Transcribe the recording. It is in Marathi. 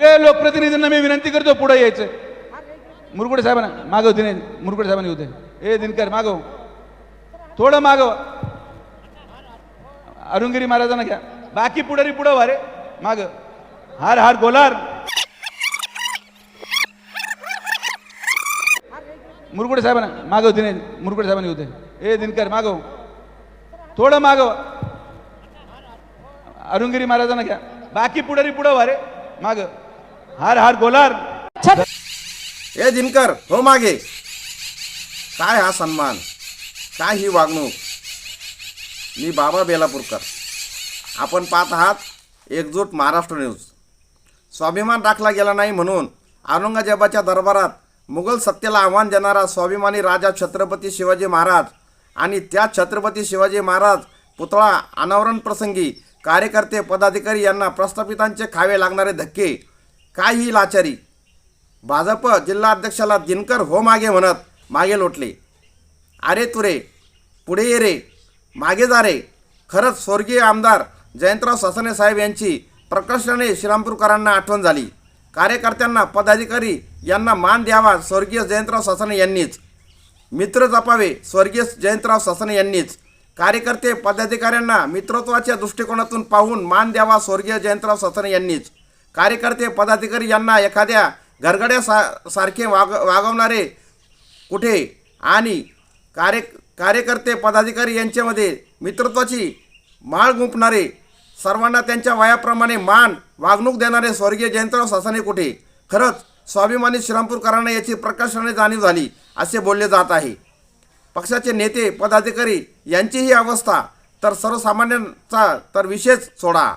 ते लोकप्रतिनिधींना मी विनंती करतो पुढे यायचं. मुरगुडे साहेबांना मागव दिने मुरगुडे साहेबांनी होते दे. ए दिनकर मागव. थोडं मागव. अरुणगिरी महाराजांना घ्या. बाकी पुढारी पुढं वारे माग हार हार गोलार. मुरगुडे साहेबांना मागव दिने मुरगुडे साहेबांनी होते दे. ए दिनकर मागव. थोडं मागव. अरुणगिरी महाराजांना घ्या. बाकी पुढारी पुढं वारे माग हार हार गोलार. ए दिनकर हो मागे. काय हा सन्मान? काय ही वागणूक? मी बाबा बेलापूरकर. आपण पाहत आहात एकजूट महाराष्ट्र न्यूज. स्वाभिमान राखला गेला नाही म्हणून औरंगजेबाच्या दरबारात मुघल सत्तेला आव्हान देणारा स्वाभिमानी राजा छत्रपती शिवाजी महाराज आणि त्या छत्रपती शिवाजी महाराज पुतळा अनावरण प्रसंगी कार्यकर्ते पदाधिकारी यांना प्रस्थापितांचे खावे लागणारे धक्के काय ही लाचारी. भाजप जिल्हाध्यक्षाला दिनकर हो मागे म्हणत मागे लोटले. अरे तुरे पुढे ये रे मागे जा रे. खरंच स्वर्गीय आमदार जयंतराव ससने साहेब यांची प्रकर्षाने श्रीरामपूरकरांना आठवण झाली. कार्यकर्त्यांना पदाधिकारी यांना मान द्यावा स्वर्गीय जयंतराव ससने यांनीच. मित्र जपावे स्वर्गीय जयंतराव ससने यांनीच. कार्यकर्ते पदाधिकाऱ्यांना मित्रत्वाच्या दृष्टिकोनातून पाहून मान द्यावा स्वर्गीय जयंतराव ससने यांनीच. कार्यकर्ते पदाधिकारी यांना एखाद्या घरगड्या सा सारखे वाग वागवणारे कुठे आणि कार्य कार्यकर्ते पदाधिकारी यांच्यामध्ये मित्रत्वाची माळ गुंपणारे सर्वांना त्यांच्या वयाप्रमाणे मान वागणूक देणारे स्वर्गीय जयंतराव सासाने कुठे? खरंच स्वाभिमानी श्रीरामपूरकरांना याची प्रकर्षाने जाणीव झाली असे बोलले जात आहे. पक्षाचे नेते पदाधिकारी यांची ही अवस्था तर सर्वसामान्यांचा तर विशेष सोडा.